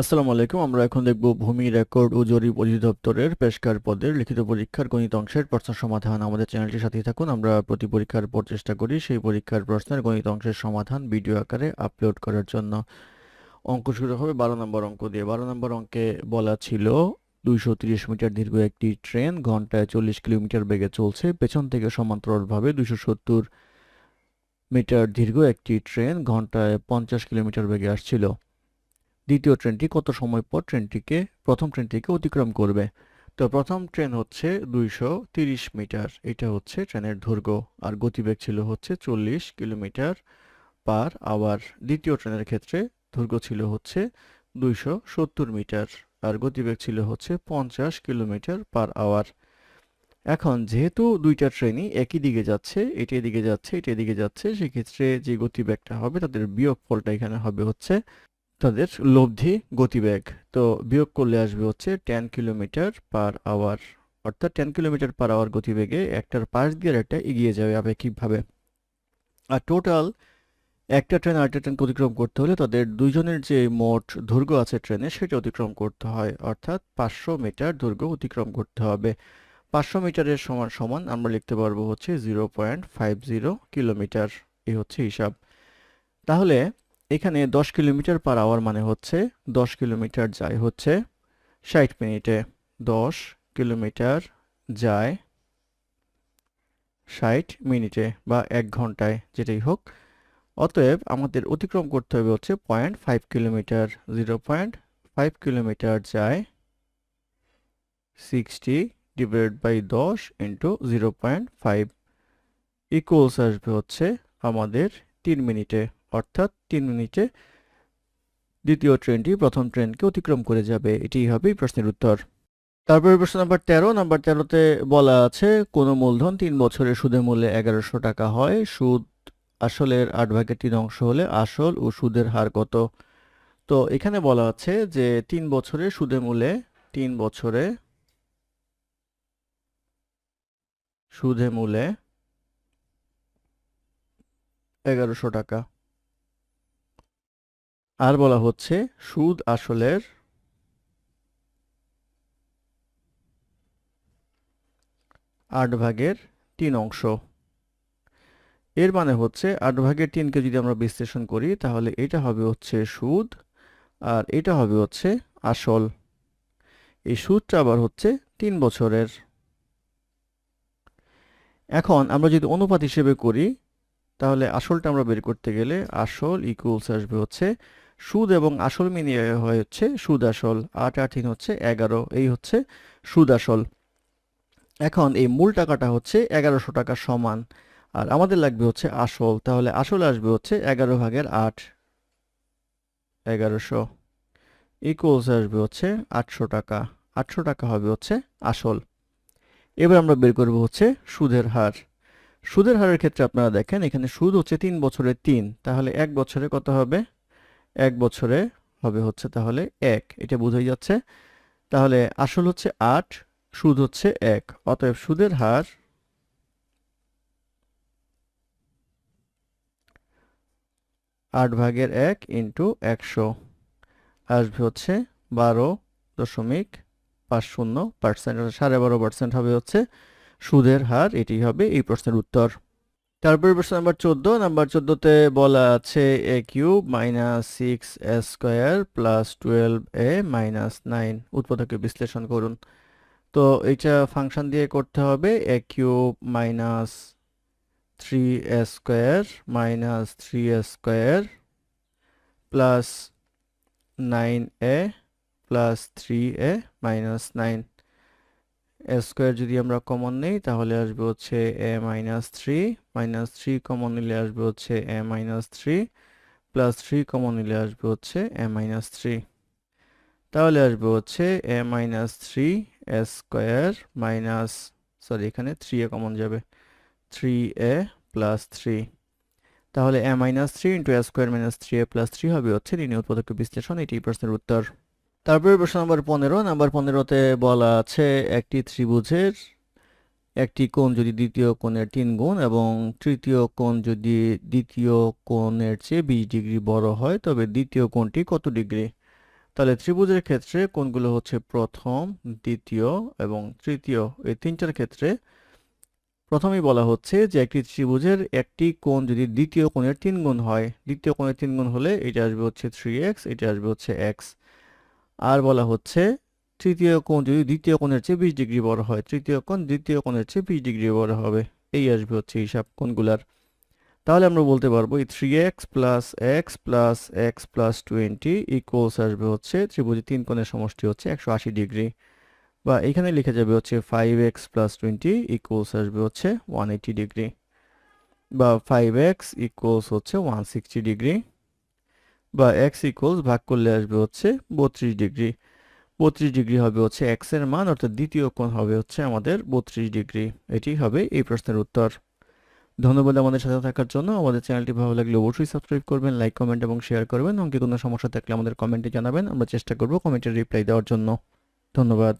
আসসালামু আলাইকুম, আমরা এখন দেখব ভূমি রেকর্ড ও জরিপ অধিদপ্তরের পেশকার পদের লিখিত পরীক্ষার গণিত অংশের প্রশ্ন সমাধান। আমাদের চ্যানেলটির সাথেই থাকুন, আমরা প্রতি পরীক্ষার পর চেষ্টা করি সেই পরীক্ষার প্রশ্নের গণিত অংশের সমাধান ভিডিও আকারে আপলোড করার জন্য। অঙ্ক শুরু হবে বারো নম্বর অঙ্ক দিয়ে। বারো নম্বর অঙ্কে বলা ছিল, দুইশো মিটার দীর্ঘ একটি ট্রেন ঘন্টায় চল্লিশ কিলোমিটার বেগে চলছে, পেছন থেকে সমান্তরালভাবে দুইশো সত্তর মিটার দীর্ঘ একটি ট্রেন ঘন্টায় পঞ্চাশ কিলোমিটার বেগে আসছিল। দ্বিতীয় ট্রেনটি কত সময় পর ট্রেনটিকে প্রথম ট্রেনটিকে অতিক্রম করবে? তো প্রথম ট্রেন হচ্ছে দুইশো মিটার। এটা হচ্ছে ট্রেনের দৈর্ঘ্য। আর গতিবেগ ছিল হচ্ছে চল্লিশ কিলোমিটার পার আওয়ার। দ্বিতীয় ট্রেনের ক্ষেত্রে দৈর্ঘ্য ছিল হচ্ছে দুইশো সত্তর মিটার। আর গতিবেগ ছিল হচ্ছে পঞ্চাশ কিলোমিটার পার আওয়ার। এখন যেহেতু দুইটা ট্রেনই একই দিকে যাচ্ছে, এটি এদিকে যাচ্ছে, এটি এদিকে যাচ্ছে, সেক্ষেত্রে যে গতিবেগটা হবে, তাদের বিয়োগ ফলটা এখানে হবে হচ্ছে তাদের লব্ধি, গতিবেগ। তো বিয়োগ করলে আসবে হচ্ছে টেন কিলোমিটার পার আওয়ার অর্থাৎ টেন কিলোমিটার পার আওয়ার গতিবেগে একটার পাশ দিয়ে একটা এগিয়ে যাবে আপেক্ষিকভাবে। আর টোটাল একটা ট্রেন আরেকটা ট্রেন অতিক্রম করতে হলে তাদের দুইজনের যে মোট দৈর্ঘ্য আছে ট্রেনে সেটা অতিক্রম করতে হয়। অর্থাৎ পাঁচশো মিটার দৈর্ঘ্য অতিক্রম করতে হবে। পাঁচশো মিটারের সমান সমান আমরা লিখতে পারব হচ্ছে zero point five zero kilometre এই হচ্ছে হিসাব। তাহলে এখানে দশ কিলোমিটার পার আওয়ার মানে হচ্ছে দশ কিলোমিটার যায় হচ্ছে ষাট মিনিটে। দশ কিলোমিটার যায় ষাট মিনিটে বা এক ঘন্টায় যেটাই হোক। অতএব আমাদের অতিক্রম করতে হবে হচ্ছে point five kilometre zero point five kilometre যায় সিক্সটি ডিভাইড বাই দশ into zero point five. Equals আসবে হচ্ছে আমাদের তিন মিনিটে। অর্থাৎ তিন মিনিটে দ্বিতীয় ট্রেনটি প্রথম ট্রেনকে অতিক্রম করে যাবে। এটি হবে প্রশ্নের উত্তর। তারপরে প্রশ্ন নাম্বার তেরো। নাম্বার তেরোতে বলা আছে, কোনো মূলধন তিন বছরের সুদের মূল্যে এগারোশো টাকা হয়। সুদ আসলের আট ভাগের তিন অংশ হলে আসল ও সুদের হার কত? তো এখানে বলা আছে যে তিন বছরের সুদের মূল্যে তিন বছরে সুদে মূল্যে এগারোশো টাকা। আর বলা হচ্ছে সুদ আসলের আট ভাগের তিন অংশ। এর মানে হচ্ছে আট ভাগের তিনকে যদি আমরা বিশ্লেষণ করি, তাহলে এটা হবে হচ্ছে সুদ আর এটা হবে হচ্ছে আসল। এই সুদটা আবার হচ্ছে তিন বছরের। এখন আমরা যদি অনুপাত হিসেবে করি, তাহলে আসলটা আমরা বের করতে গেলে আসল ইকুয়ালস আসবে হচ্ছে সুদ এবং আসল মিলিয়ে হয় হচ্ছে সুদ আসল, আট আট, তিন হচ্ছে এগারো, এই হচ্ছে সুদ আসল। এখন এই মূল টাকাটা হচ্ছে এগারোশো টাকা সমান, আর আমাদের লাগবে হচ্ছে আসল, তাহলে আসল আসবে হচ্ছে এগারো ভাগের আট, এগারোশো ইকুয়ালস আসবে হচ্ছে আটশো টাকা আটশো টাকা হবে হচ্ছে আসল। এবার আমরা বের করব হচ্ছে সুদের হার। সুদের হারের ক্ষেত্রে আপনারা দেখেন, এখানে সুদ হচ্ছে তিন বছরে তিন, তাহলে এক বছরে কত হবে? এক বছরে হবে হচ্ছে তাহলে এক। এটা বোঝাই যাচ্ছে। তাহলে আসল হচ্ছে আট, সুদ হচ্ছে এক। অতএব সুদের হার আট ভাগের এক ইন্টু একশো। আসবে হচ্ছে বারো দশমিক পাঁচ শূন্য পার্সেন্ট, সাড়ে বারো পার্সেন্ট হবে হচ্ছে সুদের হার। এটি হবে এই প্রশ্নের উত্তর। তারপরে প্রশ্ন নাম্বার চোদ্দ। নাম্বার চোদ্দতে বলা আছে A cube minus six A square plus twelve A minus nine উৎপাদকে বিশ্লেষণ করুন। তো এইটা ফাংশন দিয়ে করতে হবে A cube minus three A square minus three A square plus nine A plus three A minus nine square যদি আমরা কমন নেই, তাহলে আসবে হচ্ছে A minus three minus three common নিলে আসবে হচ্ছে A minus three plus three common নিলে আসবে হচ্ছে এ মাইনাস থ্রি তাহলে আসবে হচ্ছে A minus three A square minus sorry এখানে থ্রি এ কমন যাবে। থ্রি এ প্লাস থ্রি তাহলে A minus three into A square minus three A plus three হবে হচ্ছে নির্ণয় উৎপাদক বিশ্লেষণ, এটি প্রশ্নের উত্তর। তারপরে প্রশ্ন নাম্বার পনেরো। নাম্বার পনেরোতে বলা আছে, একটি ত্রিভুজের একটি কোণ যদি দ্বিতীয় কোণের তিন গুণ এবং তৃতীয় কোণ যদি দ্বিতীয় কোণের চেয়ে বিশ ডিগ্রি বড় হয়, তবে দ্বিতীয় কোণটি কত ডিগ্রি? তাহলে ত্রিভুজের ক্ষেত্রে কোণগুলো হচ্ছে প্রথম, দ্বিতীয় এবং তৃতীয়। এই তিনটার ক্ষেত্রে প্রথমেই বলা হচ্ছে যে একটি ত্রিভুজের একটি কোণ যদি দ্বিতীয় কোণের তিন গুণ হয়, দ্বিতীয় কোণের তিন গুণ হলে এটা আসবে হচ্ছে থ্রি এক্স এটা আসবে হচ্ছে এক্স আর বলা হচ্ছে, তৃতীয় কোণ যদি দ্বিতীয় কোণের চেয়ে বিশ ডিগ্রি বড় হয়, তৃতীয় কোণ দ্বিতীয় কোণের চেয়ে বিশ ডিগ্রি বড় হবে। এই আসবে হচ্ছে হিসাব কোণগুলার। তাহলে আমরা বলতে পারব, এই three X plus X plus X plus twenty equals আসবে হচ্ছে ত্রিভুজের তিন কোণের সমষ্টি হচ্ছে একশো আশি ডিগ্রি। বা এখানে লিখে যাবে হচ্ছে five X plus twenty equals আসবে হচ্ছে ওয়ান এইটি ডিগ্রি। বা ফাইভ এক্স ইকুয়ালস হচ্ছে ওয়ান সিক্সটি ডিগ্রি। বা এক্স ইকুয়ালস ভাগ করলে আসবে হচ্ছে বত্রিশ ডিগ্রি। বত্রিশ ডিগ্রি হবে হচ্ছে এক্সের মান, অর্থাৎ দ্বিতীয় কোণ হবে হচ্ছে আমাদের বত্রিশ ডিগ্রি। এটি হবে এই প্রশ্নের উত্তর। ধন্যবাদ আমাদের সাথে থাকার জন্য। আমাদের চ্যানেলটি ভালো লাগলে অবশ্যই সাবস্ক্রাইব করবেন, লাইক, কমেন্ট এবং শেয়ার করবেন। অঙ্কে কোনো সমস্যা থাকলে আমাদের কমেন্টে জানাবেন। আমরা চেষ্টা করব কমেন্টের রিপ্লাই দেওয়ার জন্য। ধন্যবাদ।